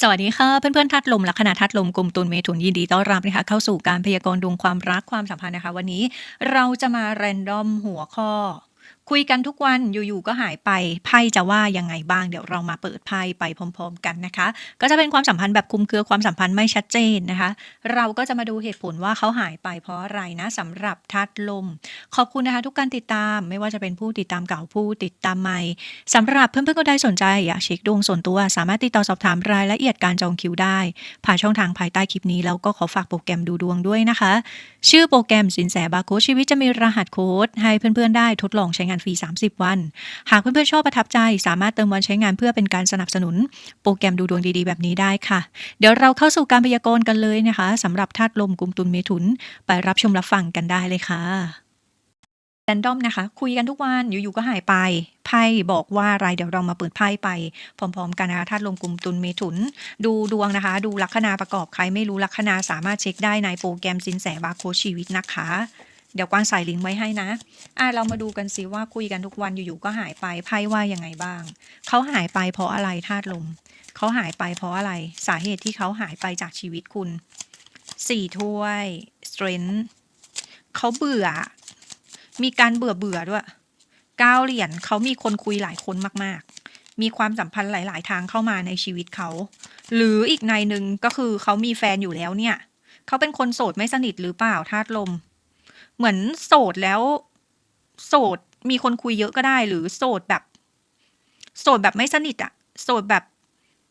สวัสดีค่ะ เพื่อนๆธาตุลมลัคนาทัดลมกลุ่มตุลเมถุนยินดีต้อนรับนะคะเข้าสู่การพยากรณ์ดวงความรักความสัมพันธ์นะคะ วันนี้เราจะมาแรนดอมหัวข้อ คุยกันทุกวันอยู่ๆก็หายไปไพ่จะว่ายังไงบ้างเดี๋ยวเรามาเปิดไพ่ไปพร้อม ๆ กันนะคะ ก็จะเป็นความสัมพันธ์แบบคุมเครือความสัมพันธ์ไม่ชัดเจนนะคะ เราก็จะมาดูเหตุผลว่าเขาหายไปเพราะอะไรนะสำหรับธาตุลม ขอบคุณนะคะทุกการติดตามไม่ว่าจะเป็นผู้ติดตามเก่าผู้ติดตามใหม่สำหรับเพื่อนๆคนใดสนใจอยากเช็คดวงส่วนตัว สามารถติดต่อสอบถามรายละเอียดการจองคิวได้ ผ่านช่องทางภายใต้คลิปนี้แล้วก็ขอฝากโปรแกรมดูดวงด้วยนะคะ ชื่อโปรแกรมสินแสบาโคชีวิตจะมีรหัสโค้ดให้เพื่อนๆได้ทดลองใช้งานฟรี 30 วัน หากเพื่อนๆชอบประทับใจ สามารถเติมวันใช้งานเพื่อเป็นการสนับสนุน โปรแกรมดูดวงดีๆ แบบนี้ได้ค่ะ เดี๋ยวเราเข้าสู่การพยากรณ์กันเลยนะคะสำหรับธาตุลมกุมตุลเมถุน ไปรับชมรับฟังกันได้เลยค่ะแรนดอมนะคะ คุยกันทุกวันอยู่ๆก็หายไปไพ่บอกว่าอะไรเดี๋ยวเรามาเปิดไพ่ไป พร้อมๆ กันนะคะธาตุลมกลุ่มตุลเมถุน ดูดวงนะคะ ดูลัคนาประกอบใครไม่รู้ลัคนาสามารถเช็คได้ในโปรแกรมสินแสบาร์โคชีวิตนะคะ เดี๋ยวกวางใส่ลิงก์ไว้ให้นะ อะเรามาดูกันสิว่าคุยกันทุกวันอยู่ๆก็หายไปไพ่ว่ายังไงบ้าง เขาหายไปเพราะอะไรธาตุลม เขาหายไปเพราะอะไรสาเหตุที่เขาหายไปจากชีวิตคุณสี่ถ้วย strength เขาเบื่อ มีการเบื่อเบื่อด้วยเก้าเหรียญเขามีคนคุยหลายคนมากๆ มีความสัมพันธ์หลาย ๆ ทางเข้ามาในชีวิตเขา หรืออีกในหนึ่งก็คือเขามีแฟนอยู่แล้วเนี่ย เขาเป็นคนโสดไม่สนิทหรือเปล่าธาตุลม เหมือนโสดแล้ว โสดมีคนคุยเยอะก็ได้ หรือโสดแบบ โสดแบบไม่สนิทอะโสดแบบ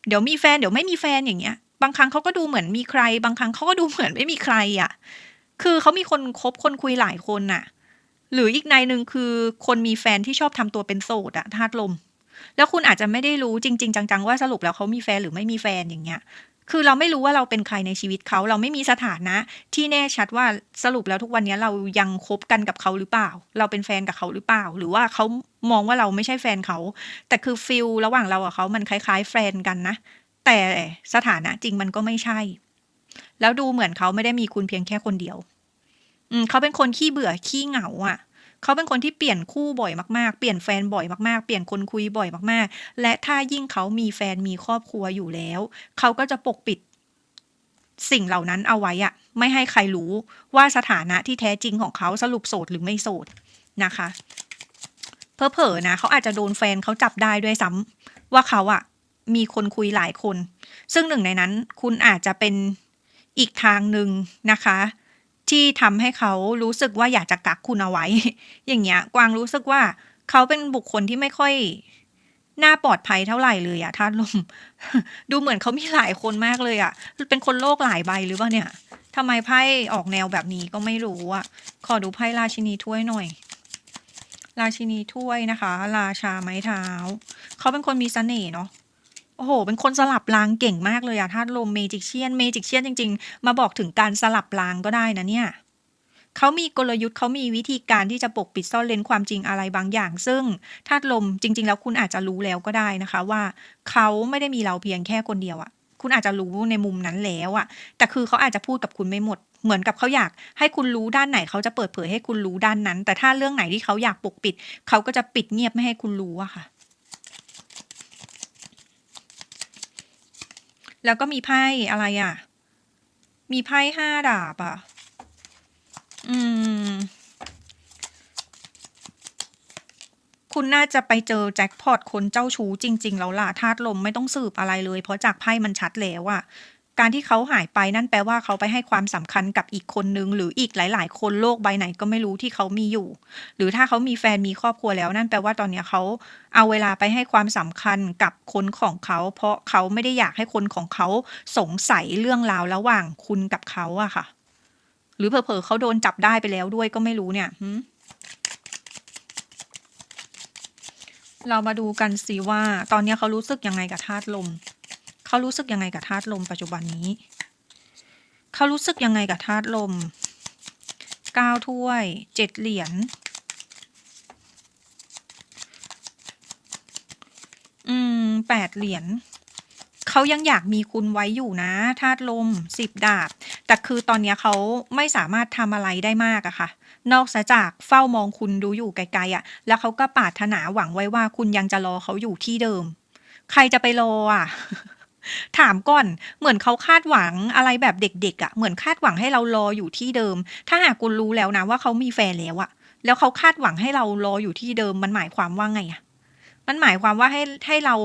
เดี๋ยวมีแฟนเดี๋ยวไม่มีแฟนอย่างเงี้ย บางครั้งเขาก็ดูเหมือนมีใคร บางครั้งเขาก็ดูเหมือนไม่มีใครอะคือเขามีคนคบคนคุยหลายคนน่ะ หรืออีกในหนึ่งคือคนมีแฟนที่ชอบทำตัวเป็นโสดอะธาตุลม แล้วคุณอาจจะไม่ได้รู้จริง ๆ จัง ๆ ว่าสรุปแล้วเขามีแฟนหรือไม่มีแฟนอย่างเงี้ย คือเราไม่รู้ว่าเราเป็นใครในชีวิตเขา เราไม่มีสถานะ ที่แน่ชัดว่าสรุปแล้วทุกวันนี้เรายังคบกันกับเขาหรือเปล่า เราเป็นแฟนกับเขาหรือเปล่า หรือว่าเขามองว่าเราไม่ใช่แฟนเขา แต่คือฟิลระหว่างเรากับเขามันคล้าย ๆ แฟนกันนะ แต่สถานะจริงมันก็ไม่ใช่ แล้วดูเหมือนเขาไม่ได้มีคุณเพียงแค่คนเดียว อืมเขาเป็นคนขี้เบื่อขี้เหงาอะ เขาเป็นคนที่เปลี่ยนคู่บ่อยมากๆ เปลี่ยนแฟนบ่อยมากๆ เปลี่ยนคนคุยบ่อยมากๆ และถ้ายิ่งเขามีแฟนมีครอบครัวอยู่แล้ว เขาก็จะปกปิดสิ่งเหล่านั้นเอาไว้อะไม่ให้ใครรู้ว่าสถานะที่แท้จริงของเขาสรุปโสดหรือไม่โสดนะคะเพอเอๆนะเขาอาจจะโดนแฟนเขาจับได้ด้วยซ้ำว่าเขาอะมีคนคุยหลายคน ซึ่งหนึ่งในนั้นคุณอาจจะเป็นอีกทางหนึ่งนะคะ ที่ทำให้เขารู้สึกว่าอยากจะกักคุณเอาไว้ อย่างเงี้ย กวางรู้สึกว่าเขาเป็นบุคคลที่ไม่ค่อยน่าปลอดภัยเท่าไหร่เลยอะธาตุลม ดูเหมือนเขามีหลายคนมากเลยอะเป็นคนโลกหลายใบหรือเปล่าเนี่ยทำไมไพ่ออกแนวแบบนี้ก็ไม่รู้อะขอดูไพ่ราชินีถ้วยหน่อย ราชินีถ้วยนะคะ ราชาไม้เท้า เขาเป็นคนมีเสน่ห์เนาะ โอ้โห เป็นคนสลับรางเก่งมากเลยอะธาตุลมเมจิกเชียน เมจิกเชียนจริง ๆ มาบอกถึงการสลับรางก็ได้นะเนี่ยเขามีกลยุทธ์เขามีวิธีการที่จะปกปิดซ่อนเลนความจริงอะไรบางอย่าง ซึ่งธาตุลมจริง ๆ แล้วคุณอาจจะรู้แล้วก็ได้นะคะ ว่าเขาไม่ได้มีเราเพียงแค่คนเดียวอะคุณอาจจะรู้ในมุมนั้นแล้วอะแต่คือเขาอาจจะพูดกับคุณไม่หมด เหมือนกับเขาอยาก ให้คุณรู้ด้านไหนเขาจะเปิดเผยให้คุณรู้ด้านนั้น แต่ถ้าเรื่องไหนที่เขาอยากปกปิด เขาก็จะปิดเงียบไม่ให้คุณรู้อะค่ะ แล้วก็มีไพ่อะไรอะมีไพ่ห้าดาบอะอืม คุณน่าจะไปเจอแจ็คพอตคนเจ้าชู้จริง ๆ แล้วล่ะธาตุลมไม่ต้องสืบอะไรเลย เพราะจากไพ่มันชัดแล้วอะ การที่เขาหายไปนั่นแปลว่าเขาไปให้ความสำคัญกับอีกคนนึง หรืออีกหลาย ๆ คนโลกใบไหนก็ไม่รู้ที่เขามีอยู่ หรือถ้าเขามีแฟนมีครอบครัวแล้วนั่นแปลว่าตอนนี้เขาเอาเวลาไปให้ความสำคัญกับคนของเขา เพราะเขาไม่ได้อยากให้คนของเขาสงสัยเรื่องราวระหว่างคุณกับเขาอะค่ะ หรือเผลอๆเขาโดนจับได้ไปแล้วด้วยก็ไม่รู้เนี่ยเรามาดูกันสิว่า ตอนนี้เขารู้สึกยังไงกับธาตุลม เขารู้สึกยังไงกับธาตุลมปัจจุบันนี้ เขารู้สึกยังไงกับธาตุลมเก้าถ้วยเจ็ดเหรียญอืมแปดเหรียญเขายังอยากมีคุณไว้อยู่นะธาตุลมสิบดาบ แต่คือตอนนี้เขาไม่สามารถทำอะไรได้มากอะค่ะ นอกจากเฝ้ามองคุณดูอยู่ไกลๆอะแล้วเขาก็ปรารถนาหวังไว้ว่าคุณยังจะรอเขาอยู่ที่เดิม ใครจะไปรออะ ถามก่อนเหมือนเขาคาดหวังอะไรแบบเด็กๆอะเหมือนคาดหวังให้เรารออยู่ที่เดิม ถ้าหากคุณรู้แล้วนะว่าเขามีแฟนแล้วอะแล้วเขาคาดหวังให้เรารออยู่ที่เดิม มันหมายความว่าไงอะ?มันหมายความว่าให้ให้เรา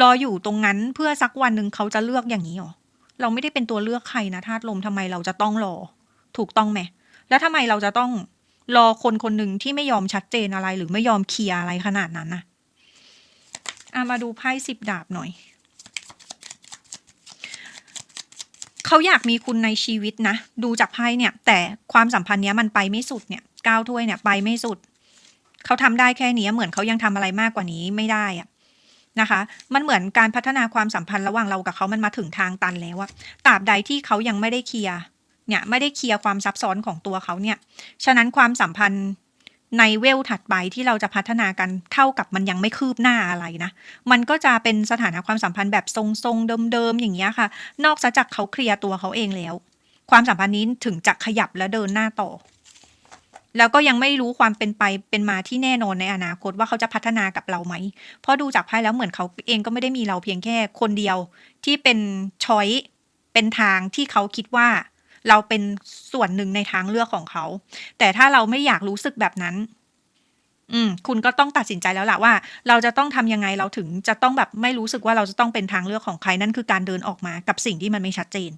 รออยู่ตรงนั้นเพื่อสักวันหนึ่งเขาจะเลือกอย่างงี้หรอ?เราไม่ได้เป็นตัวเลือกใครนะธาตุลมทำไมเราจะต้องรอ ถูกต้องไหม?แล้วทำไมเราจะต้องรอคนคนหนึ่งที่ไม่ยอมชัดเจนอะไร หรือไม่ยอมเคลียร์อะไรขนาดนั้นน่ะ?อามาดูไพ่10ดาบหน่อย เขาอยากมีคุณในชีวิตนะ ดูจากไพ่เนี่ย แต่ความสัมพันธ์เนี้ยมันไปไม่สุดเนี่ย9ถ้วยเนี่ยไปไม่สุด เขาทำได้แค่เนี้ยเหมือนเขายังทำอะไรมากกว่านี้ไม่ได้อะนะคะ มันเหมือนการพัฒนาความสัมพันธ์ระหว่างเรากับเขามันมาถึงทางตันแล้วอะตราบใดที่เขายังไม่ได้เคลียร์เนี่ยไม่ได้เคลียร์ความซับซ้อนของตัวเขาเนี่ย ฉะนั้นความสัมพันธ์ ในเวลถัดไปที่เราจะพัฒนากันเท่ากับมันยังไม่คืบหน้าอะไรนะ มันก็จะเป็นสถานะความสัมพันธ์แบบทรงๆเดิมๆอย่างเงี้ยค่ะ นอกจากเขาเคลียร์ตัวเขาเองแล้ว ความสัมพันธ์นี้ถึงจะขยับและเดินหน้าต่อ แล้วก็ยังไม่รู้ความเป็นไปเป็นมาที่แน่นอนในอนาคตว่าเขาจะพัฒนากับเราไหม เพราะดูจากไพ่แล้วเหมือนเขาเองก็ไม่ได้มีเราเพียงแค่คนเดียวที่เป็นชอยเป็นทางที่เขาคิดว่า เราเป็นส่วนหนึ่งในทางเลือกของเขา แต่ถ้าเราไม่อยากรู้สึกแบบนั้น อืม คุณก็ต้องตัดสินใจแล้วล่ะว่า เราจะต้องทำยังไงเราถึงจะต้องแบบไม่รู้สึกว่าเราจะต้องเป็นทางเลือกของใครนั่นคือการเดินออกมากับสิ่งที่มันไม่ชัดเจน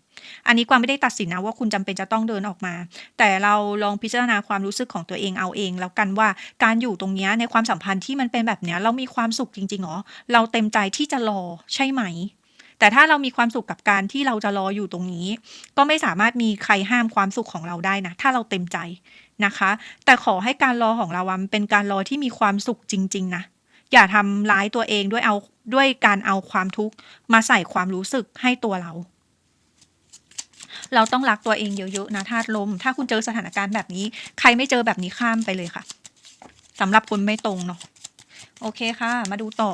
อันนี้กวางไม่ได้ตัดสินนะว่าคุณจำเป็นจะต้องเดินออกมา แต่เราลองพิจารณาความรู้สึกของตัวเองเอาเอง แล้วกันว่าการอยู่ตรงนี้ในความสัมพันธ์ที่มันเป็นแบบเนี้ย เรามีความสุขจริงๆหรอ?เราเต็มใจที่จะรอใช่ไหม? แต่ถ้าเรามีความสุขกับการที่เราจะรออยู่ตรงนี้ ก็ไม่สามารถมีใครห้ามความสุขของเราได้นะ ถ้าเราเต็มใจนะคะ แต่ขอให้การรอของเราเป็นการรอที่มีความสุขจริง ๆ นะอย่าทำร้ายตัวเองด้วยเอาด้วยการเอาความทุกข์มาใส่ความรู้สึกให้ตัวเรา เราต้องรักตัวเองเยอะๆนะธาตุลม ถ้าคุณเจอสถานการณ์แบบนี้ ใครไม่เจอแบบนี้ข้ามไปเลยค่ะสำหรับคนไม่ตรงเนาะโอเคค่ะ มาดูต่อ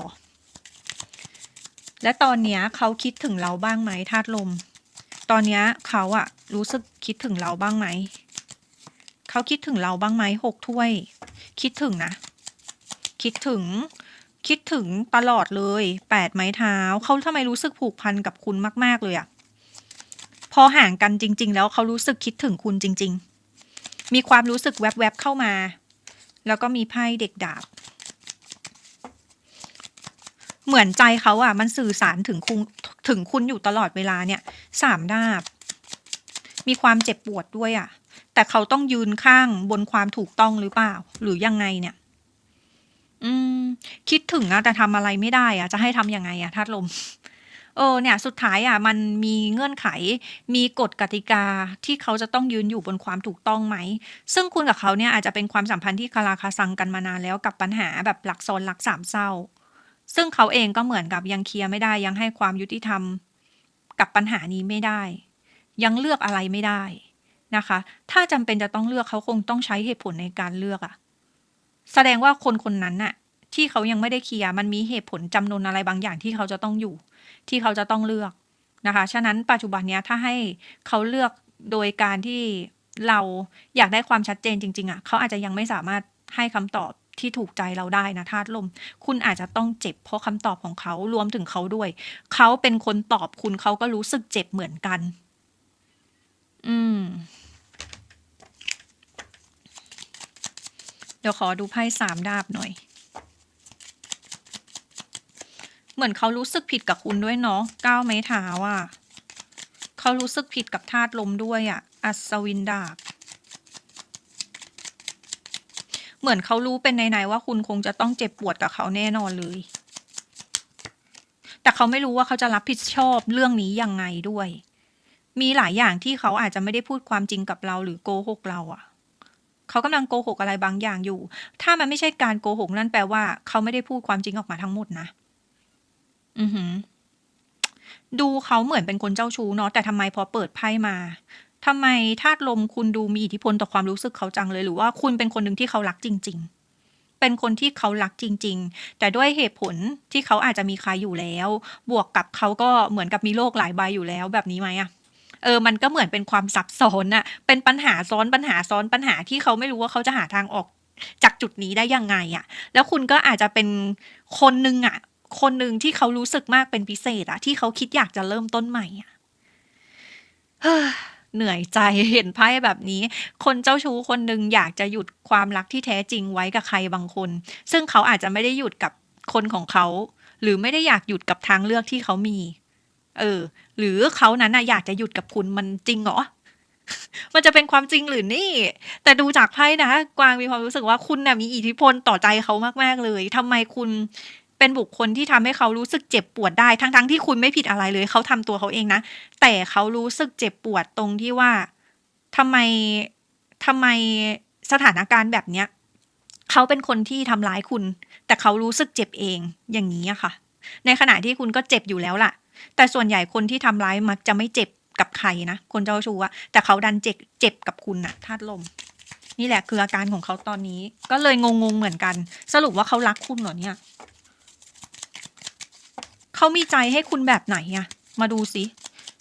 และตอนเนี้ยเขาคิดถึงเราบ้างไหมธาตุลม ตอนเนี้ยเขาอะรู้สึกคิดถึงเราบ้างไหม เขาคิดถึงเราบ้างไหม6ถ้วย คิดถึงนะ คิดถึง คิดถึงตลอดเลย8ไม้เท้า เขาทำไมรู้สึกผูกพันกับคุณมาก ๆ เลยอะพอห่างกันจริง ๆ แล้วเขารู้สึกคิดถึงคุณจริง ๆ มีความรู้สึกแวบๆเข้ามา แล้วก็มีไพ่เด็กดาบ เหมือนใจเขาอะ มันสื่อสารถึงคุงถึงคุณอยู่ตลอดเวลาเนี่ย3ดาบ มีความเจ็บปวดด้วยอะ แต่เขาต้องยืนข้างบนความถูกต้องหรือเปล่า หรือยังไงเนี่ย อืม คิดถึงอะแต่ทำอะไรไม่ได้อะจะให้ทำยังไงอะธาตุลมเออเนี่ยสุดท้ายอะมันมีเงื่อนไข มีกฎกติกาที่เขาจะต้องยืนอยู่บนความถูกต้องไหม ซึ่งคุณกับเขาเนี่ยอาจจะเป็นความสัมพันธ์ที่คาราคาซังกันมานานแล้วกับปัญหาแบบรักซ้อนรักสามเศร้า ซึ่งเขาเองก็เหมือนกับยังเคลียร์ไม่ได้ยังให้ความยุติธรรม กับปัญหานี้ไม่ได้ ยังเลือกอะไรไม่ได้นะคะ ถ้าจำเป็นจะต้องเลือกเขาคงต้องใช้เหตุผลในการเลือกอะแสดงว่าคนคนนั้นน่ะ ที่เขายังไม่ได้เคลียร์มันมีเหตุผลจำนวนอะไรบางอย่างที่เขาจะต้องอยู่ ที่เขาจะต้องเลือกนะคะ ฉะนั้นปัจจุบันเนี้ยถ้าให้เขาเลือกโดยการที่เราอยากได้ความชัดเจนจริง ๆอะเขาอาจจะยังไม่สามารถให้คำตอบ ที่ถูกใจเราได้นะธาตุลม คุณอาจจะต้องเจ็บเพราะคำตอบของเขารวมถึงเขาด้วย เขาเป็นคนตอบคุณเขาก็รู้สึกเจ็บเหมือนกัน อืม เดี๋ยวขอดูไพ่3ดาบหน่อย เหมือนเขารู้สึกผิดกับคุณด้วยเนาะ9ไม้เท้าอะเขารู้สึกผิดกับธาตุลมด้วยอะ อัศวินดาบ เหมือนเขารู้เป็นในๆว่าคุณคงจะต้องเจ็บปวดกับเขาแน่นอนเลย แต่เขาไม่รู้ว่าเขาจะรับผิดชอบเรื่องนี้ยังไงด้วย มีหลายอย่างที่เขาอาจจะไม่ได้พูดความจริงกับเราหรือโกหกเราอะเขากำลังโกหกอะไรบางอย่างอยู่ ถ้ามันไม่ใช่การโกหกนั่นแปลว่า เขาไม่ได้พูดความจริงออกมาทั้งหมดนะ อือฮึดูเขาเหมือนเป็นคนเจ้าชู้เนาะ แต่ทำไมพอเปิดไพ่มา ทำไมธาตุลมคุณดูมีอิทธิพลต่อความรู้สึกเขาจังเลย หรือว่าคุณเป็นคนหนึ่งที่เขารักจริง ๆเป็นคนที่เขารักจริง ๆ แต่ด้วยเหตุผลที่เขาอาจจะมีใครอยู่แล้ว บวกกับเขาก็เหมือนกับมีโลกหลายใบอยู่แล้วแบบนี้ไหมอะ?เออ มันก็เหมือนเป็นความซับซ้อนน่ะเป็นปัญหาซ้อนปัญหาซ้อนปัญหาที่เขาไม่รู้ว่าเขาจะหาทางออกจากจุดนี้ได้ยังไงอะแล้วคุณก็อาจจะเป็นคนหนึ่งอะคนหนึ่งที่เขารู้สึกมากเป็นพิเศษอะที่เขาคิดอยากจะเริ่มต้นใหม่อะ เหนื่อยใจเห็นไพ่แบบนี้ คนเจ้าชู้คนหนึ่งอยากจะหยุดความรักที่แท้จริงไว้กับใครบางคน ซึ่งเขาอาจจะไม่ได้หยุดกับคนของเขา หรือไม่ได้อยากหยุดกับทางเลือกที่เขามี เออ หรือเขานั้นน่ะอยากจะหยุดกับคุณมันจริงเหรอมันจะเป็นความจริงหรือนี่ แต่ดูจากไพ่นะกวางมีความรู้สึกว่าคุณน่ะมีอิทธิพลต่อใจเขามาก ๆ เลยทำไมคุณ เป็นบุคคลที่ทำให้เขารู้สึกเจ็บปวดได้ ทั้งๆที่คุณไม่ผิดอะไรเลย เขาทำตัวเขาเองนะ แต่เขารู้สึกเจ็บปวดตรงที่ว่าทำไมทำไมสถานการณ์แบบเนี้ยเขาเป็นคนที่ทำร้ายคุณ แต่เขารู้สึกเจ็บเองอย่างนี้อะค่ะ ในขณะที่คุณก็เจ็บอยู่แล้วล่ะ แต่ส่วนใหญ่คนที่ทำร้ายมักจะไม่เจ็บกับใครนะ คนเจ้าชู้อะแต่เขาดันเจ็บเจ็บกับคุณน่ะธาตุลม นี่แหละคืออาการของเขาตอนนี้ ก็เลยงงๆเหมือนกัน สรุปว่าเขารักคุณเหรอเนี่ย เขามีใจให้คุณแบบไหนอะมาดูสิ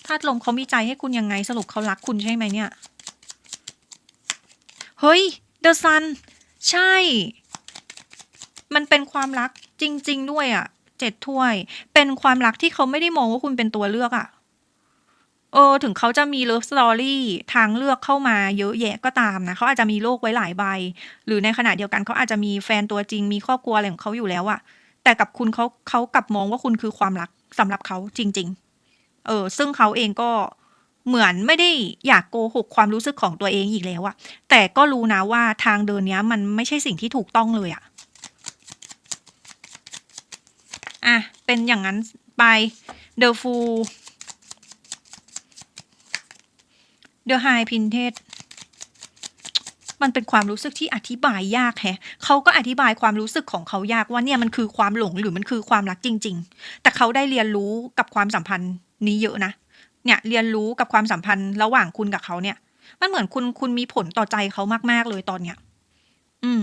ธาตุลมเขามีใจให้คุณยังไงสรุปเขารักคุณใช่ไหมเนี่ย เฮ้ยเดอะซันใช่ มันเป็นความรักจริง ๆ ด้วยอะเจ็ดถ้วย เป็นความรักที่เขาไม่ได้มองว่าคุณเป็นตัวเลือกอะเออ ถึงเขาจะมีเลิฟสตอรี่ทางเลือกเข้ามาเยอะแยะก็ตามนะเขาอาจจะมีโลกไว้หลายใบ หรือในขณะเดียวกันเขาอาจจะมีแฟนตัวจริงมีครอบครัวอะไรของเขาอยู่แล้วอะ แต่กับคุณเขาเขากลับมองว่าคุณคือความรักสำหรับเขาจริง ๆ เออ ซึ่งเขาเองก็เหมือนไม่ได้อยากโกหกความรู้สึกของตัวเองอีกแล้วอะแต่ก็รู้นะว่าทางเดินเนี้ย มันไม่ใช่สิ่งที่ถูกต้องเลยอะอะ เป็นอย่างนั้นไป The Fool The High Princess มันเป็นความรู้สึกที่อธิบายยากแฮะเขาก็อธิบายความรู้สึกของเขายากว่าเนี่ยมันคือความหลงหรือมันคือความรักจริง ๆ แต่เขาได้เรียนรู้กับความสัมพันธ์นี้เยอะนะ เนี่ยเรียนรู้กับความสัมพันธ์ระหว่างคุณกับเขาเนี่ย มันเหมือนคุณคุณมีผลต่อใจเขามากๆเลยตอนเนี้ย อืม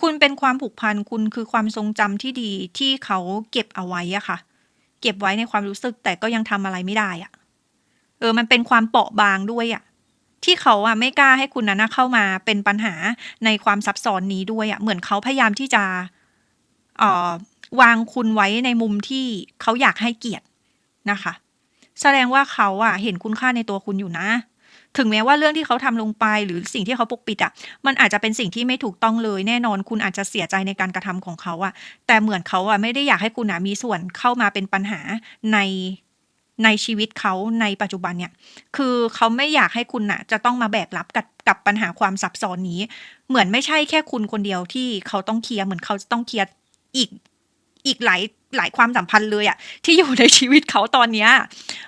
คุณเป็นความผูกพันคุณคือความทรงจำที่ดีที่เขาเก็บเอาไว้อะค่ะ เก็บไว้ในความรู้สึกแต่ก็ยังทำอะไรไม่ได้อะเออ มันเป็นความเปราะบางด้วยอะ ที่เขาอะไม่กล้าให้คุณนั้นนะเข้ามาเป็นปัญหาในความซับซ้อนนี้ด้วยอะเหมือนเขาพยายามที่จะเอ่อวางคุณไว้ในมุมที่เขาอยากให้เกียรตินะคะ แสดงว่าเขาอะเห็นคุณค่าในตัวคุณอยู่นะ ถึงแม้ว่าเรื่องที่เขาทำลงไปหรือสิ่งที่เขาปกปิดอะมันอาจจะเป็นสิ่งที่ไม่ถูกต้องเลย แน่นอนคุณอาจจะเสียใจในการกระทำของเขาอะแต่เหมือนเขาอะไม่ได้อยากให้คุณอะมีส่วนเข้ามาเป็นปัญหาใน ในชีวิตเขาในปัจจุบันเนี่ย คือเขาไม่อยากให้คุณน่ะ จะต้องมาแบกรับกับกับปัญหาความซับซ้อนนี้ เหมือนไม่ใช่แค่คุณคนเดียวที่เขาต้องเคลียร์เหมือนเขาจะต้องเคลียร์อีกอีกหลายหลายความสัมพันธ์เลยอะที่อยู่ในชีวิตเขาตอนเนี้ย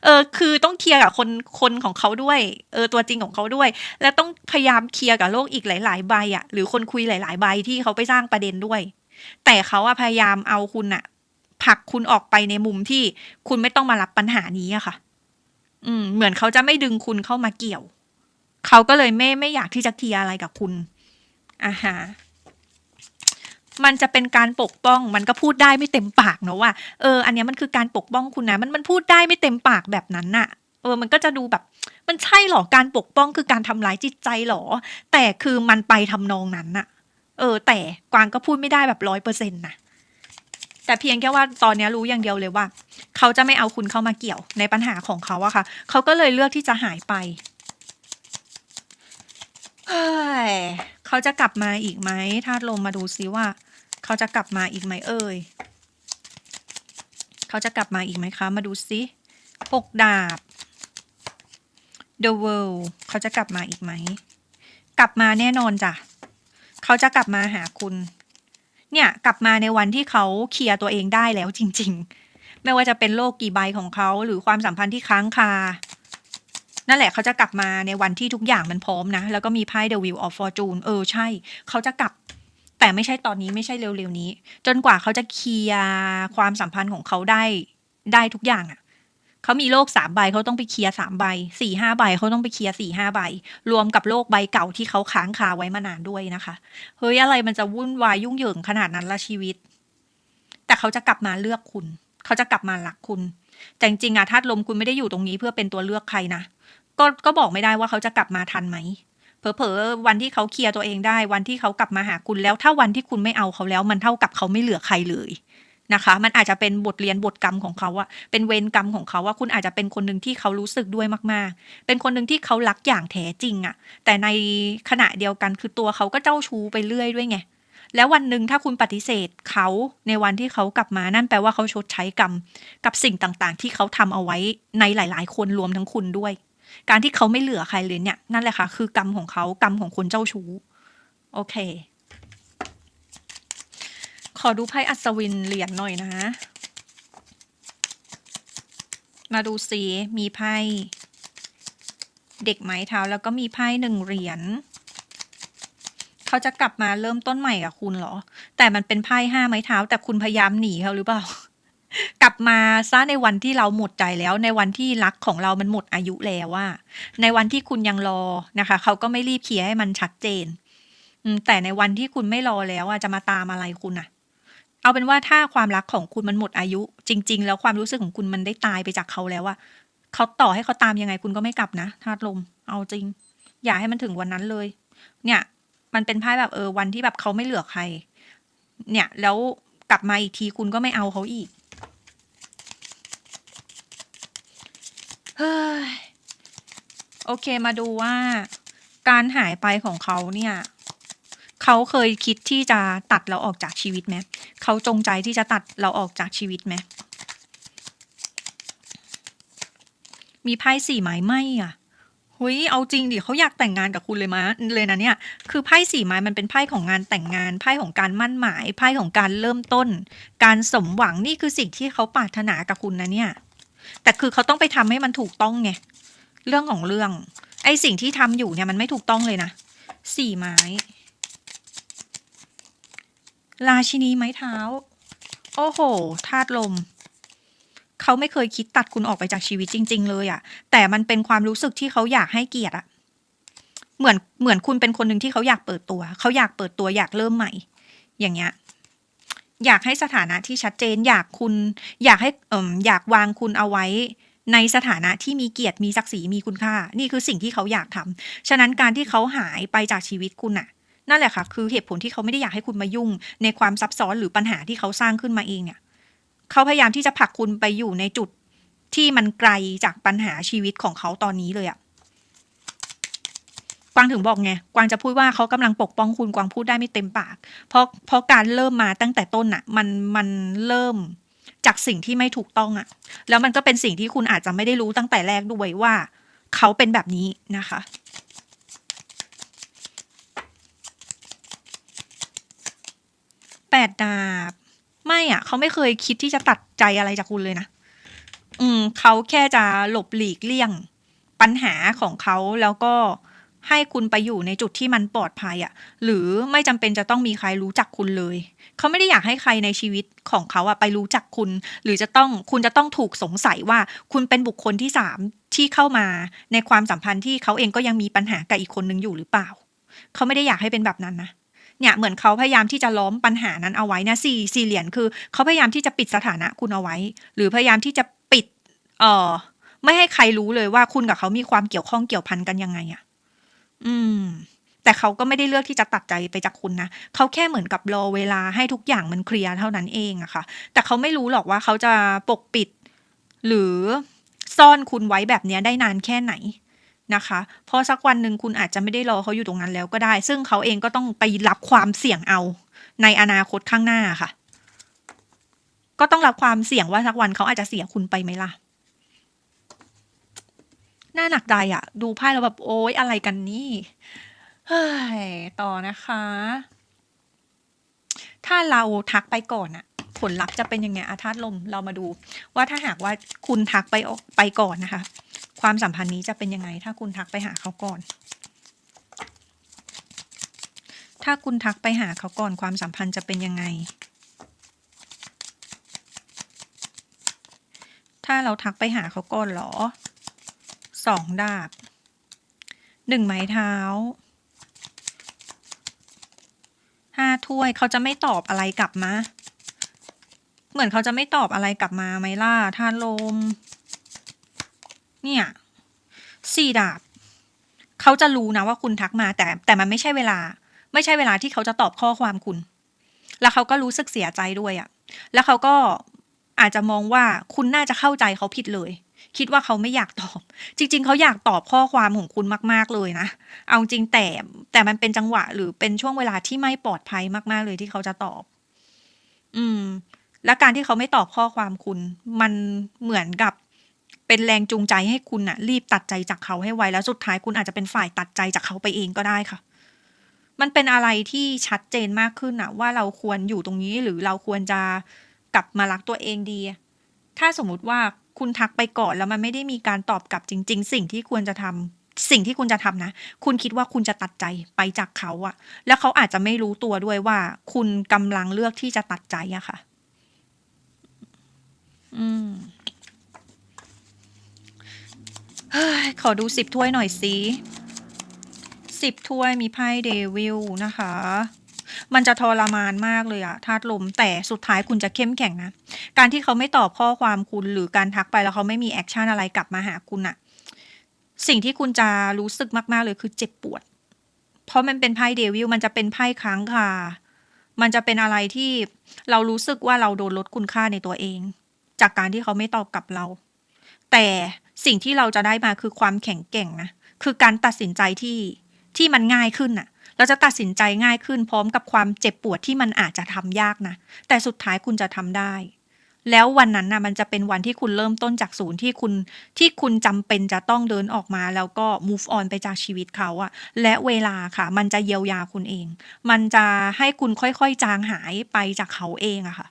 เออคือต้องเคลียร์กับคนคนของเขาด้วยเออตัวจริงของเขาด้วย และต้องพยายามเคลียร์กับโลกอีกหลาย ๆ ใบอะหรือคนคุยหลาย ๆ ใบที่เขาไปสร้างประเด็นด้วย แต่เขาอะพยายามเอาคุณอะ ผลักคุณออกไปในมุมที่คุณไม่ต้องมารับปัญหานี้อะค่ะ อืม เหมือนเขาจะไม่ดึงคุณเข้ามาเกี่ยว เขาก็เลยไม่ไม่อยากที่จะเคลียร์อะไรกับคุณอ่าฮะมันจะเป็นการปกป้อง มันก็พูดได้ไม่เต็มปากเนอะว่า เออ อันนี้มันคือการปกป้องคุณนะ มันมันพูดได้ไม่เต็มปากแบบนั้นน่ะ เออ มันก็จะดูแบบ มันใช่หรอ การปกป้องคือการทำร้ายจิตใจหรอ แต่คือมันไปทำนองนั้นน่ะ เออ แต่กวางก็พูดไม่ได้แบบร้อยเปอร์เซ็นต์นะ แต่เพียงแค่ว่าตอนนี้รู้อย่างเดียวเลยว่า เขาจะไม่เอาคุณเข้ามาเกี่ยวในปัญหาของเขาอะค่ะ เขาก็เลยเลือกที่จะหายไปเฮ้ยเขาจะกลับมาอีกไหมธาตุลมมาดูซิว่า เขาจะกลับมาอีกไหมเอ่ยเขาจะกลับมาอีกไหมคะ มาดูซิหกดาบ The World เขาจะกลับมาอีกไหม กลับมาแน่นอนจ้ะ เขาจะกลับมาหาคุณ เนี่ยกลับมาในวันที่เขาเคลียร์ตัวเองได้แล้วจริง ๆ ไม่ว่าจะเป็นโลกกี่ใบของเขาหรือความสัมพันธ์ที่ค้างคา นั่นแหละเขาจะกลับมาในวันที่ทุกอย่างมันพร้อมนะ แล้วก็มีไพ่ The Wheel of Fortune เออใช่ เขาจะกลับ แต่ไม่ใช่ตอนนี้ไม่ใช่เร็วๆนี้ จนกว่าเขาจะเคลียร์ความสัมพันธ์ของเขาได้ได้ทุกอย่างอะ เขามีโลกสามใบเขาต้องไปเคลียร์สามใบสี่ห้าใบเขาต้องไปเคลียร์สี่ห้าใบ รวมกับโลกใบเก่าที่เขาค้างคาไว้มานานด้วยนะคะเฮ้ยอะไรมันจะวุ่นวายยุ่งเหยิงขนาดนั้นละชีวิต แต่เขาจะกลับมาเลือกคุณ เขาจะกลับมารักคุณแต่จริงๆอะธาตุลมคุณไม่ได้อยู่ตรงนี้เพื่อเป็นตัวเลือกใครนะก็ก็บอกไม่ได้ว่าเขาจะกลับมาทันไหมเผลอๆวันที่เขาเคลียร์ตัวเองได้ วันที่เขากลับมาหาคุณแล้วถ้าวันที่คุณไม่เอาเขาแล้ว มันเท่ากับเขาไม่เหลือใครเลย นะคะ มันอาจจะเป็นบทเรียนบทกรรมของเขาอะเป็นเวรกรรมของเขาว่าคุณอาจจะเป็นคนหนึ่งที่เขารู้สึกด้วยมากๆ เป็นคนหนึ่งที่เขารักอย่างแท้จริงอะแต่ในขณะเดียวกันคือตัวเขาก็เจ้าชู้ไปเรื่อยด้วยไงแล้ววันหนึ่งถ้าคุณปฏิเสธเขาในวันที่เขากลับมานั่นแปลว่าเขาชดใช้กรรม กับสิ่งต่างๆ ที่เขาทำเอาไว้ในหลาย ๆ คนรวมทั้งคุณด้วย การที่เขาไม่เหลือใครเลยเนี่ยนั่นแหละค่ะคือกรรมของเขากรรมของคนเจ้าชู้โอเค อดูไพ่อัศวินเหรียญหน่อยนะ มาดูสิมีไพ่เด็กไม้เท้าแล้วก็มีไพ่หนึ่งเหรียญเขาจะกลับมาเริ่มต้นใหม่กับคุณเหรอ แต่มันเป็นไพ่ห้าไม้เท้า แต่คุณพยายามหนีเขาหรือเปล่า กลับมาซะในวันที่เราหมดใจแล้ว ในวันที่รักของเรามันหมดอายุแล้วว่า ในวันที่คุณยังรอนะคะเขาก็ไม่รีบเคลียร์ให้มันชัดเจนแต่ในวันที่คุณไม่รอแล้วอะจะมาตามอะไรคุณอะ เอาเป็นว่าถ้าความรักของคุณมันหมดอายุ จริง ๆ แล้วความรู้สึกของคุณมันได้ตายไปจากเขาแล้วอะเขาต่อให้เขาตามยังไงคุณก็ไม่กลับนะธาตุลม เอาจริง อย่าให้มันถึงวันนั้นเลย เนี่ย มันเป็นไพ่แบบเออวันที่แบบเขาไม่เหลือใคร เนี่ย แล้วกลับมาอีกทีคุณก็ไม่เอาเขาอีกเฮ้ยโอเคมาดูว่า การหายไปของเขาเนี่ย เขาเคยคิดที่จะตัดเราออกจากชีวิตไหม เขาจงใจที่จะตัดเราออกจากชีวิตไหม มีไพ่สี่ไม้ไหมอะหุยเอาจริงดิเขาอยากแต่งงานกับคุณเลยมะเลยนะเนี่ย คือไพ่สี่ไม้มันเป็นไพ่ของงานแต่งงาน ไพ่ของการมั่นหมาย ไพ่ของการเริ่มต้น การสมหวังนี่คือสิ่งที่เขาปรารถนากับคุณนะเนี่ย แต่คือเขาต้องไปทำให้มันถูกต้องไง เรื่องของเรื่อง ไอสิ่งที่ทำอยู่เนี่ยมันไม่ถูกต้องเลยนะ สี่ไม้ ราชินีไม้เท้า โอ้โหธาตุลม เขาไม่เคยคิดตัดคุณออกไปจากชีวิตจริง ๆ เลยอะแต่มันเป็นความรู้สึกที่เขาอยากให้เกียรติอะเหมือนเหมือนคุณเป็นคนหนึ่งที่เขาอยากเปิดตัว เขาอยากเปิดตัวอยากเริ่มใหม่ อย่างเงี้ยอยากให้สถานะที่ชัดเจน อยากคุณ อยากให้เอ่มอยากวางคุณเอาไว้ ในสถานะที่มีเกียรติมีศักดิ์ศรีมีคุณค่า นี่คือสิ่งที่เขาอยากทำฉะนั้นการที่เขาหายไปจากชีวิตคุณอะ นั่นแหละค่ะ คือเหตุผลที่เขาไม่ได้อยากให้คุณมายุ่ง ในความซับซ้อนหรือปัญหาที่เขาสร้างขึ้นมาเองเนี่ย เขาพยายามที่จะผลักคุณไปอยู่ในจุดที่มันไกลจากปัญหาชีวิตของเขาตอนนี้เลยอะกวางถึงบอกไง กวางจะพูดว่าเขากำลังปกป้องคุณ กวางพูดได้ไม่เต็มปาก เพราะเพราะการเริ่มมาตั้งแต่ต้นอะมันมันเริ่มจากสิ่งที่ไม่ถูกต้องอะแล้วมันก็เป็นสิ่งที่คุณอาจจะไม่ได้รู้ตั้งแต่แรกด้วยว่า เขาเป็นแบบนี้นะคะ แปดดาบ ไม่อะ เขาไม่เคยคิดที่จะตัดใจอะไรจากคุณเลยนะ อืม เขาแค่จะหลบหลีกเลี่ยง ปัญหาของเขาแล้วก็ให้คุณไปอยู่ในจุดที่มันปลอดภัยอะ หรือไม่จำเป็นจะต้องมีใครรู้จักคุณเลย เขาไม่ได้อยากให้ใครในชีวิตของเขาอะไปรู้จักคุณ หรือจะต้องคุณจะต้องถูกสงสัยว่าคุณเป็นบุคคลที่สามที่เข้ามาในความสัมพันธ์ที่เขาเองก็ยังมีปัญหากับอีกคนนึงอยู่หรือเปล่า เขาไม่ได้อยากให้เป็นแบบนั้นนะ เนี่ยเหมือนเขาพยายามที่จะล้อมปัญหานั้นเอาไว้นะสี่สี่เหรียญคือเขาพยายามที่จะปิดสถานะคุณเอาไว้ หรือพยายามที่จะปิด เอ่อ ไม่ให้ใครรู้เลยว่าคุณกับเขามีความเกี่ยวข้องเกี่ยวพันกันยังไงอะอืม แต่เขาก็ไม่ได้เลือกที่จะตัดใจไปจากคุณนะเขาแค่เหมือนกับรอเวลาให้ทุกอย่างมันเคลียร์เท่านั้นเองอะค่ะ แต่เขาไม่รู้หรอกว่าเขาจะปกปิด หรือซ่อนคุณไว้แบบนี้ได้นานแค่ไหน นะคะเพราะสักวันหนึ่งคุณอาจจะไม่ได้รอเขาอยู่ตรงนั้นแล้วก็ได้ ซึ่งเขาเองก็ต้องไปรับความเสี่ยงเอา ในอนาคตข้างหน้าค่ะ ก็ต้องรับความเสี่ยงว่าสักวันเขาอาจจะเสียคุณไปไหมล่ะน่าหนักใจอะดูไพ่แล้วแบบโอ๊ยอะไรกันนี่เฮ้ยต่อนะคะ ถ้าเราทักไปก่อนอะผลลัพธ์จะเป็นยังไงอาธาตุลมเรามาดู ว่าถ้าหากว่าคุณทักไปออกไปก่อนนะคะ ความสัมพันธ์นี้จะเป็นยังไง ถ้าคุณทักไปหาเขาก่อน ถ้าคุณทักไปหาเขาก่อนความสัมพันธ์จะเป็นยังไง ถ้าเราทักไปหาเขาก่อนเหรอสองดาบหนึ่งไม้เท้าห้าถ้วยเขาจะไม่ตอบอะไรกลับมา เหมือนเขาจะไม่ตอบอะไรกลับมาไหมล่ะท่านลม เนี่ยสี่ดาบเขาจะรู้นะว่าคุณทักมา แต่แต่มันไม่ใช่เวลา ไม่ใช่เวลาที่เขาจะตอบข้อความคุณ แล้วเขาก็รู้สึกเสียใจด้วยอะ่ะแล้วเขาก็อาจจะมองว่าคุณน่าจะเข้าใจเขาผิดเลย คิดว่าเขาไม่อยากตอบ จริง ๆ เขาอยากตอบข้อความของคุณมาก ๆเลยนะ เอาจริงแต่แต่มันเป็นจังหวะ หรือเป็นช่วงเวลาที่ไม่ปลอดภัยมาก ๆเลยที่เขาจะตอบ อืม และการที่เขาไม่ตอบข้อความคุณ มันเหมือนกับ เป็นแรงจูงใจให้คุณน่ะ รีบตัดใจจากเขาให้ไวแล้วสุดท้ายคุณอาจจะเป็นฝ่ายตัดใจจากเขาไปเองก็ได้ค่ะ มันเป็นอะไรที่ชัดเจนมากขึ้นน่ะว่าเราควรอยู่ตรงนี้หรือเราควรจะกลับมารักตัวเองดี ถ้าสมมุติว่าคุณทักไปก่อนแล้วมันไม่ได้มีการตอบกลับจริง ๆ สิ่งที่ควรจะทำสิ่งที่คุณจะทำนะ คุณคิดว่าคุณจะตัดใจไปจากเขาอะแล้วเขาอาจจะไม่รู้ตัวด้วยว่า คุณกำลังเลือกที่จะตัดใจอะค่ะ อืมเฮ้ย ขอดูสิบถ้วยหน่อยสิสิบถ้วยมีไพ่เดวิลนะคะ มันจะทรมานมากเลยอะธาตุลมแต่สุดท้ายคุณจะเข้มแข็งนะ การที่เขาไม่ตอบข้อความคุณหรือการทักไปแล้วเขาไม่มีแอคชั่นอะไรกลับมาหาคุณอะสิ่งที่คุณจะรู้สึกมาก ๆ เลยคือเจ็บปวด เพราะมันเป็นไพ่เดวิลมันจะเป็นไพ่ค้างคามันจะเป็นอะไรที่เรารู้สึกว่าเราโดนลดคุณค่าในตัวเอง จากการที่เขาไม่ตอบกลับเรา แต่ สิ่งที่เราจะได้มาคือความแข็งแกร่งนะคือการตัดสินใจที่ที่มันง่ายขึ้นน่ะ เราจะตัดสินใจง่ายขึ้นพร้อมกับความเจ็บปวดที่มันอาจจะทำยากนะแต่สุดท้ายคุณจะทำได้ แล้ววันนั้นนะมันจะเป็นวันที่คุณเริ่มต้นจากศูนย์ที่คุณที่คุณจำเป็นจะต้องเดินออกมา แล้วก็ move on ไปจากชีวิตเขาอะและเวลาค่ะ มันจะเยียวยาคุณเอง มันจะให้คุณค่อยๆจางหายไปจากเขาเองอะค่ะ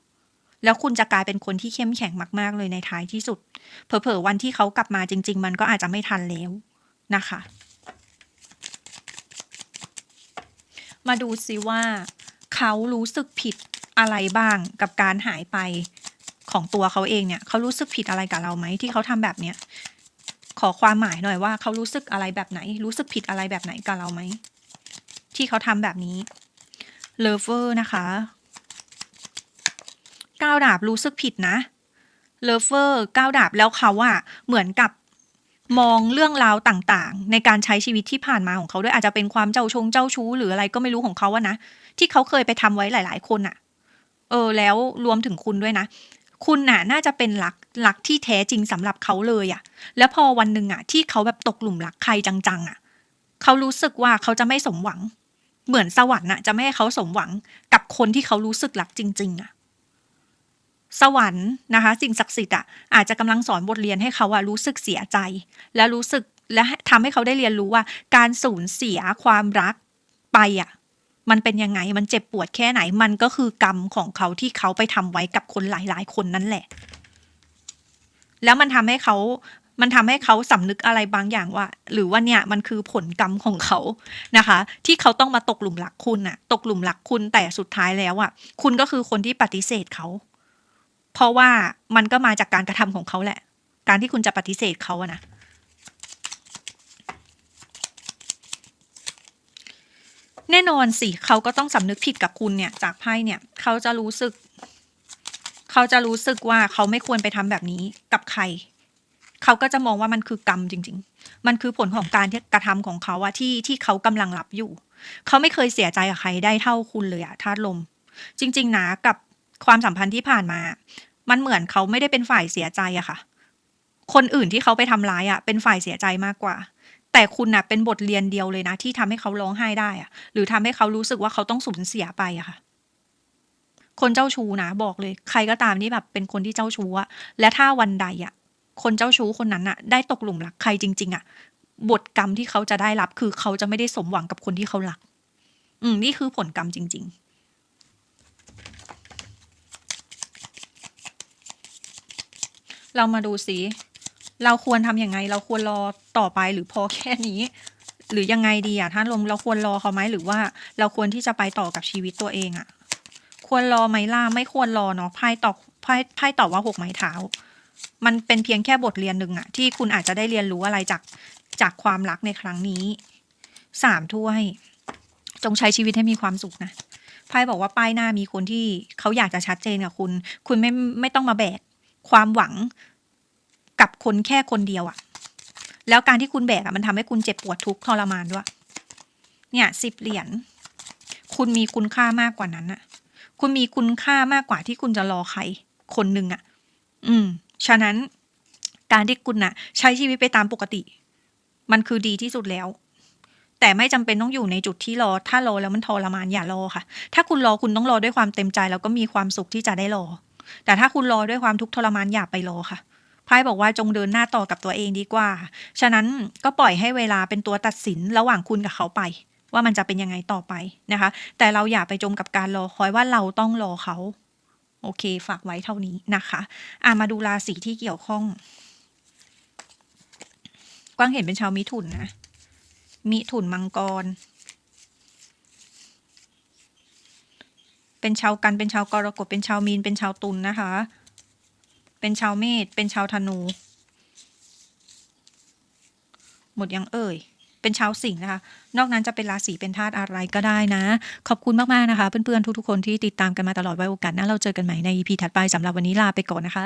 แล้วคุณจะกลายเป็นคนที่เข้มแข็งมาก ๆ เลยในท้ายที่สุด เผลอๆวันที่เขากลับมาจริง ๆ มันก็อาจจะไม่ทันแล้วนะคะ มาดูซิว่า เขารู้สึกผิดอะไรบ้างกับการหายไปของตัวเขาเองเนี่ย เขารู้สึกผิดอะไรกับเราไหมที่เขาทำแบบเนี้ยขอความหมายหน่อยว่า เขารู้สึกอะไรแบบไหน รู้สึกผิดอะไรแบบไหนกับเราไหมที่เขาทำแบบนี้เลเวอร์นะคะ ก้าวดาบรู้สึกผิดนะเลเวอร์ก้าวดาบแล้วเขาอะเหมือนกับมองเรื่องราวต่างๆ ในการใช้ชีวิตที่ผ่านมาของเขาด้วยอาจจะเป็นความเจ้าชงเจ้าชู้หรืออะไรก็ไม่รู้ของเขาอะนะที่เขาเคยไปทำไว้หลาย ๆ คนอะเออ แล้วรวมถึงคุณด้วยนะ คุณน่ะ น่าจะเป็นรักรักที่แท้จริงสำหรับเขาเลยอะแล้วพอวันหนึ่งอะที่เขาแบบตกหลุมรักใครจังๆอะเขารู้สึกว่าเขาจะไม่สมหวัง เหมือนสวรรค์น่ะจะไม่ให้เขาสมหวังกับคนที่เขารู้สึกรักจริง ๆอะ สวรรค์นะคะ สิ่งศักดิ์สิทธิ์อะอาจจะกำลังสอนบทเรียนให้เขาอะรู้สึกเสียใจ และรู้สึกและทำให้เขาได้เรียนรู้ว่า การสูญเสียความรักไปอะมันเป็นยังไงมันเจ็บปวดแค่ไหนมันก็คือกรรมของเขาที่เขาไปทำไว้กับคนหลาย ๆ คนนั่นแหละ แล้วมันทำให้เขามันทำให้เขาสำนึกอะไรบางอย่างว่า หรือว่าเนี่ยมันคือผลกรรมของเขานะคะ ที่เขาต้องมาตกหลุมรักคุณอะตกหลุมรักคุณแต่สุดท้ายแล้วอะคุณก็คือคนที่ปฏิเสธเขา เพราะว่ามันก็มาจากการกระทำของเขาแหละ การที่คุณจะปฏิเสธเขาอะนะแน่นอนสิเขาก็ต้องสำนึกผิดกับคุณเนี่ย จากไพ่เนี่ย เขาจะรู้สึก เขาจะรู้สึกว่าเขาไม่ควรไปทำแบบนี้กับใคร เขาก็จะมองว่ามันคือกรรมจริง ๆ มันคือผลของการที่กระทำของเขาอะที่ที่เขากำลังรับอยู่ เขาไม่เคยเสียใจกับใครได้เท่าคุณเลยอะธาตุลม จริง ๆ นะกับ ความสัมพันธ์ที่ผ่านมา มันเหมือนเขาไม่ได้เป็นฝ่ายเสียใจอะค่ะ คนอื่นที่เขาไปทำร้ายอะเป็นฝ่ายเสียใจมากกว่า แต่คุณน่ะเป็นบทเรียนเดียวเลยนะ ที่ทำให้เขาร้องไห้ได้อะหรือทำให้เขารู้สึกว่าเขาต้องสูญเสียไปอะค่ะ คนเจ้าชู้นะบอกเลย ใครก็ตามที่แบบเป็นคนที่เจ้าชู้อะและถ้าวันใดอะคนเจ้าชู้คนนั้นอะได้ตกหลุมรักใครจริง ๆอะบทกรรมที่เขาจะได้รับคือเขาจะไม่ได้สมหวังกับคนที่เขารัก อืมนี่คือผลกรรมจริง ๆ เรามาดูสิเราควรทำยังไง เราควรรอต่อไปหรือพอแค่นี้ หรือยังไงดีอะท่านลมเราควรรอเขาไหมหรือว่าเราควรที่จะไปต่อกับชีวิตตัวเองอะควรรอไหมล่ะไม่ควรรอเนาะไพ่ตอบไพ่ไพ่ตอบว่าหกไม้เท้า มันเป็นเพียงแค่บทเรียนหนึ่งอะที่คุณอาจจะได้เรียนรู้อะไรจากจากความรักในครั้งนี้สามถ้วย จงใช้ชีวิตให้มีความสุขนะไพ่บอกว่าป้ายหน้ามีคนที่เขาอยากจะชัดเจนกับคุณ คุณไม่ไม่ต้องมาแบก ความหวังกับคนแค่คนเดียวอะแล้วการที่คุณแบกอะมันทำให้คุณเจ็บปวดทุกข์ทรมานด้วย เนี่ยสิบเหรียญคุณมีคุณค่ามากกว่านั้นอะคุณมีคุณค่ามากกว่าที่คุณจะรอใคร คนหนึ่งอะอืม ฉะนั้นการที่คุณน่ะใช้ชีวิตไปตามปกติ มันคือดีที่สุดแล้ว แต่ไม่จำเป็นต้องอยู่ในจุดที่รอ ถ้ารอแล้วมันทรมานอย่ารอค่ะ ถ้าคุณรอคุณต้องรอด้วยความเต็มใจ แล้วก็มีความสุขที่จะได้รอ แต่ถ้าคุณรอด้วยความทุกข์ทรมานอย่าไปรอค่ะไพ่บอกว่าจงเดินหน้าต่อกับตัวเองดีกว่า ฉะนั้นก็ปล่อยให้เวลาเป็นตัวตัดสินระหว่างคุณกับเขาไป ว่ามันจะเป็นยังไงต่อไปนะคะ แต่เราอย่าไปจมกับการรอคอยว่าเราต้องรอเขา โอเค ฝากไว้เท่านี้นะคะอะมาดูราศีที่เกี่ยวข้อง กว้างเห็นเป็นชาวมิถุนนะ มิถุนมังกร เป็นชาวกัน เป็นชาวกรกฎ เป็นชาวมีน เป็นชาวตุลนนะคะ เป็นชาวเมษ เป็นชาวธนู หมดยังเอ่ย เป็นชาวสิงห์นะคะ นอกนั้นจะเป็นราศี เป็นธาตุอะไรก็ได้นะ ขอบคุณมาก ๆ นะคะ เพื่อน ๆ ทุก ๆ คนที่ติดตามกันมาตลอดไว้โอกาสหน้าเราเจอกันใหม่ใน EP ถัดไปสำหรับวันนี้ลาไปก่อนนะคะ